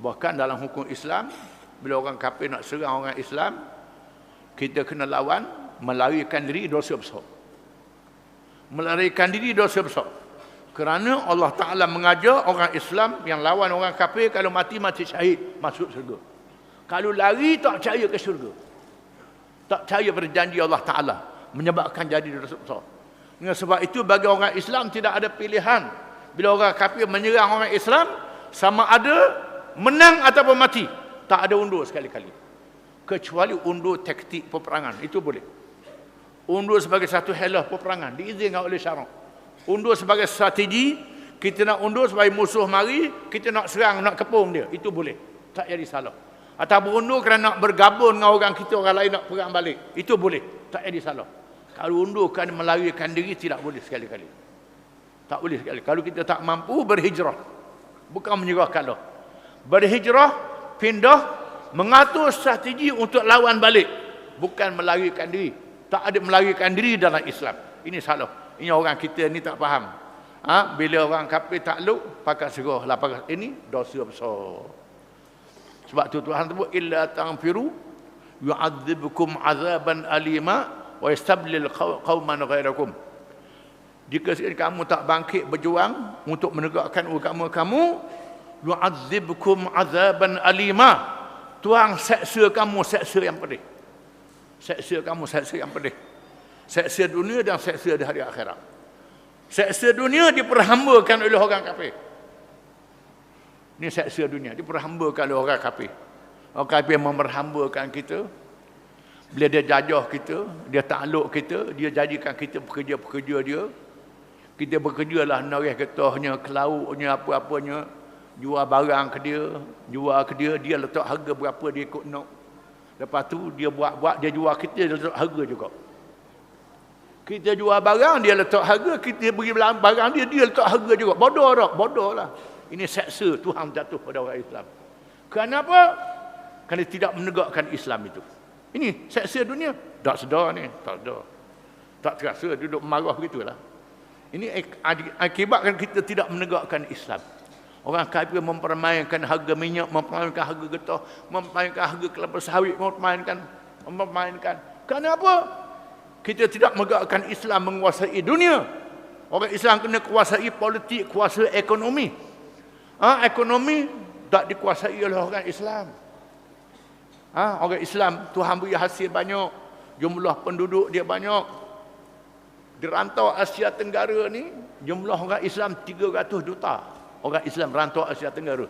Bahkan dalam hukum Islam, bila orang kafir nak serang orang Islam, kita kena lawan, melarikan diri dosa besar. Melarikan diri dosa besar. Kerana Allah Ta'ala mengajar orang Islam yang lawan orang kafir, kalau mati, mati syahid, masuk surga. Kalau lari, tak percaya ke surga. Tak percaya pada janji Allah Ta'ala. Menyebabkan jadi dosa besar. Dengan sebab itu, bagi orang Islam tidak ada pilihan. Bila orang kafir menyerang orang Islam, sama ada menang ataupun mati tak ada undur sekali-kali. Kecuali undur taktik peperangan itu boleh. Undur sebagai satu helah peperangan diizinkan oleh syarak. Undur sebagai strategi kita nak undur sebagai musuh mari kita nak serang nak kepung dia itu boleh. Tak jadi salah. Atau berundur kerana nak bergabung dengan orang kita orang lain nak perang balik itu boleh. Tak jadi salah. Kalau undur kerana melarikan diri tidak boleh sekali-kali. Tak boleh sekali. Kalau kita tak mampu berhijrah bukan menyerah kalah berhijrah, pindah, mengatur strategi untuk lawan balik. Bukan melarikan diri. Tak ada melarikan diri dalam Islam. Ini salah. Ini orang kita ni tak faham. Ha? Bila orang kafir takluk, pakai serah lah. Pakai. Ini dosa besar. Sebab tu Tuhan sebut, Illa ta'amfiru yu'adzibkum azaban alima wa yastablil qawman ghairakum. Jika kamu tak bangkit berjuang untuk menegakkan agama kamu, yu'adzibkum azaban alima. Tuhan seksa kamu seksa yang pedih. Seksa kamu seksa yang pedih. Seksa dunia dan seksa di hari akhirat. Seksa dunia diperhambakan oleh orang kafir. Ini seksa dunia diperhambakan oleh orang kafir. Orang kafir memperhambakan kita. Bila dia jajah kita dia takluk kita dia jadikan kita pekerja-pekerja dia. Kita bekerja lah narih getahnya kelauknya apa-apanya jual barang ke dia, jual ke dia, dia letak harga berapa dia ikut nak. Lepas tu dia buat-buat, dia jual kita, dia letak harga juga. Kita jual barang, dia letak harga, kita beri barang dia, dia letak harga juga. Bodoh tak? Bodoh lah. Ini seksa Tuhan jatuh pada orang Islam. Kenapa? Kerana tidak menegakkan Islam itu. Ini seksa dunia. Tak sedar ni. Tak sedar. Tak terasa duduk marah begitulah. Ini akibatkan kita tidak menegakkan Islam. Orang kafir mempermainkan harga minyak, mempermainkan harga getah, mempermainkan harga kelapa sawit, mempermainkan mempermainkan. Kenapa? Kita tidak menegakkan Islam menguasai dunia. Orang Islam kena kuasai politik, kuasa ekonomi. Ha, ekonomi tak dikuasai oleh orang Islam. Ha, orang Islam Tuhan beri hasil banyak, jumlah penduduk dia banyak. Di rantau Asia Tenggara ni, jumlah orang Islam 300 juta orang Islam rantau Asia Tenggara.